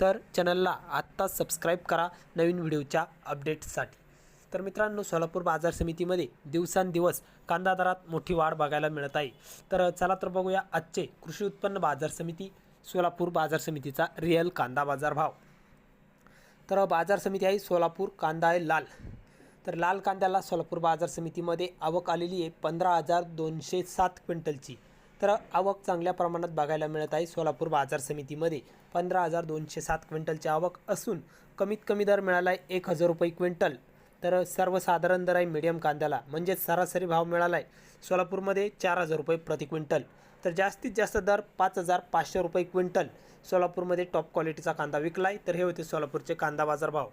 तर चॅनलला आत्ताच सबस्क्राईब करा नवीन व्हिडिओच्या अपडेट्ससाठी तर मित्रांनो सोलापूर बाजार समितीमध्ये दिवसांदिवस कांदा दरात मोठी वाढ बघायला मिळत आहे. तर चला तर बघूया आजचे कृषी उत्पन्न बाजार समिती सोलापूर बाजार समितीचा रिअल कांदा बाजार भाव. तर बाजार समिती आहे सोलापूर कांदा आहे लाल. तर लाल कांद्याला सोलापूर बाजार समितीमध्ये आवक आलेली आहे पंधरा हजार दोनशे सात क्विंटलची. तर आवक चांगल्या प्रमाणात बघायला मिळत आहे सोलापूर बाजार समितीमध्ये. पंधरा हजार दोनशे सात क्विंटलची आवक असून कमीत कमी दर मिळाला आहे एक हजार रुपये क्विंटल. तर सर्वसाधारण दर आहे मिडियम कांद्याला. म्हणजेच सरासरी भाव मिळाला आहे सोलापूरमध्ये चार हजार रुपये प्रति क्विंटल. तर जास्तीत जास्त दर पाच हजार पाचशे रुपये क्विंटल. सोलापूरमध्ये टॉप क्वालिटीचा कांदा विकला आहे तर हे होते सोलापूरचे कांदा बाजार भाव.